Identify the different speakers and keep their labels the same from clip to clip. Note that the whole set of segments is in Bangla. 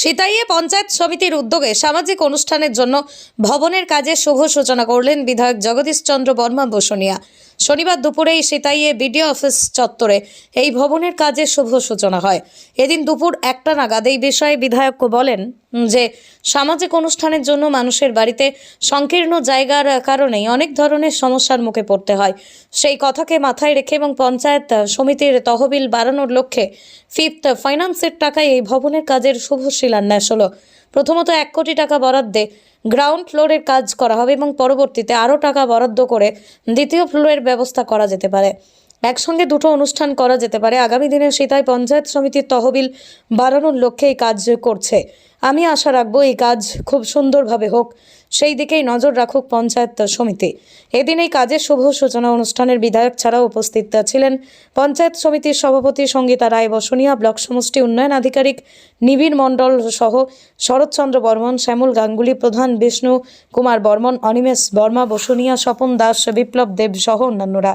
Speaker 1: সিতাইয়ে পঞ্চায়েত সমিতির উদ্যোগে সামাজিক অনুষ্ঠানের জন্য ভবনের কাজে শুভ সূচনা করলেন বিধায়ক জগদীশ চন্দ্র বর্মা বসুনিয়া। শনিবার দুপুরেই সিতাইয়ে বিডিও অফিস চত্বরে এই ভবনের কাজে শুভ সূচনা হয়। এদিন দুপুর একটা নাগাদ এই বিষয়ে বিধায়ক বলেন যে, সামাজিক অনুষ্ঠানের জন্য মানুষের বাড়িতে সংকীর্ণ জায়গার কারণেই অনেক ধরনের সমস্যার মুখে পড়তে হয়। সেই কথাকে মাথায় রেখে এবং পঞ্চায়েত সমিতির তহবিল বাড়ানোর লক্ষ্যে ফিফথ ফাইন্যান্সের টাকায় এই ভবনের কাজের শুভ শিলান্যাস হলো। প্রথমত এক কোটি টাকা বরাদ্দে গ্রাউন্ড ফ্লোরের কাজ করা হবে এবং পরবর্তীতে আরও টাকা বরাদ্দ করে দ্বিতীয় ফ্লোরের ব্যবস্থা করা যেতে পারে। একসঙ্গে দুটো অনুষ্ঠান করা যেতে পারে। আগামী দিনে সেটাই পঞ্চায়েত সমিতির তহবিল বাড়ানোর লক্ষ্যে এই কাজ করছে। আমি আশা রাখব এই কাজ খুব সুন্দরভাবে হোক। সেই দিকেই নজর রাখুক পঞ্চায়েত সমিতি। এদিন এই কাজের শুভ সূচনা অনুষ্ঠানের বিধায়ক ছাড়াও উপস্থিত ছিলেন পঞ্চায়েত সমিতির সভাপতি সঙ্গীতা রায় বসুনিয়া, ব্লক সমষ্টি উন্নয়ন আধিকারিক নিবিড় মণ্ডল সহ শরৎচন্দ্র বর্মন, শ্যামল গাঙ্গুলি প্রধান, বিষ্ণু কুমার বর্মন, অনিমেষ বর্মা, বসুনিয়া, স্বপন দাস, বিপ্লব দেব সহ অন্যান্যরা।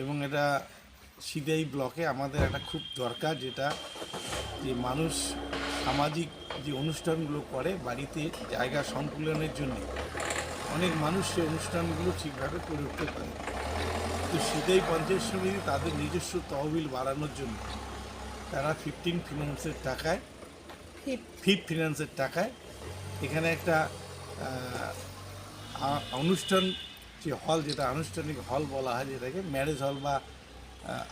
Speaker 2: এবং এটা সিতাই ব্লকে আমাদের একটা খুব দরকার যেটা যে মানুষ সামাজিক যে অনুষ্ঠানগুলো করে বাড়িতে জায়গা সংকুলনের জন্য অনেক মানুষ সেই অনুষ্ঠানগুলো ঠিকভাবে করে উঠতে পারে। তো সিতাই পঞ্চায়েত সমিতি তাদের নিজস্ব তহবিল বাড়ানোর জন্য তারা ফিফটিন ফিনান্সের টাকায় ফিফ ফিনান্সের টাকায় এখানে একটা অনুষ্ঠান যে হল যেটা আনুষ্ঠানিক হল বলা হয়, যেটাকে ম্যারেজ হল বা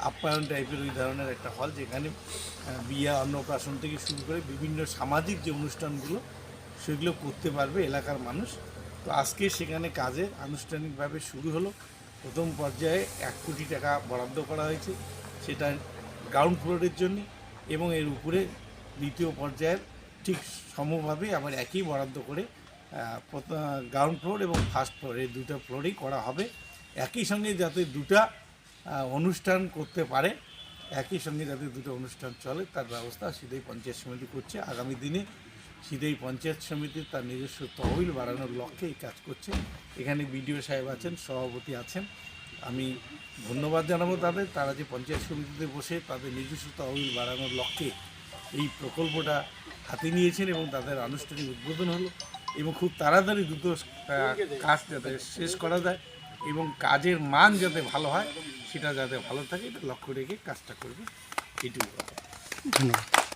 Speaker 2: আপ্যায়ন টাইপের ওই ধরনের একটা হল, যেখানে বিয়ে, অন্নপ্রাশন থেকে শুরু করে বিভিন্ন সামাজিক যে অনুষ্ঠানগুলো, সেগুলো করতে পারবে এলাকার মানুষ। তো আজকে সেখানে কাজে আনুষ্ঠানিকভাবে শুরু হলো। প্রথম পর্যায়ে এক কোটি টাকা বরাদ্দ করা হয়েছে সেটা গ্রাউন্ড ফ্লোরের জন্য এবং এর উপরে দ্বিতীয় পর্যায়ের ঠিক সমভাবে আবার একই বরাদ্দ করে গ্রাউন্ড ফ্লোর এবং ফার্স্ট ফ্লোর এই দুটো ফ্লোরেই করা হবে। একই সঙ্গে যাতে দুটা অনুষ্ঠান করতে পারে, একই সঙ্গে যাতে দুটো অনুষ্ঠান চলে, তার ব্যবস্থা সিধেই পঞ্চায়েত সমিতি করছে। আগামী দিনে সিধেই পঞ্চায়েত সমিতি তার নিজস্ব তহবিল বাড়ানোর লক্ষ্যে এই কাজ করছে। এখানে বিডিও সাহেব আছেন, সভাপতি আছেন। আমি ধন্যবাদ জানাব তাদের, তারা যে পঞ্চায়েত সমিতিতে বসে তাদের নিজস্ব তহবিল বাড়ানোর লক্ষ্যে এই প্রকল্পটা হাতে নিয়েছেন এবং তাদের আনুষ্ঠানিক উদ্বোধন হলো। এবং খুব তাড়াতাড়ি দ্রুত কাজ যাতে শেষ করা যায় এবং কাজের মান যাতে ভালো হয়, সেটা যাতে ভালো থাকে, এটা লক্ষ্য রেখে কাজটা করবে। এটুকু
Speaker 3: ধন্যবাদ।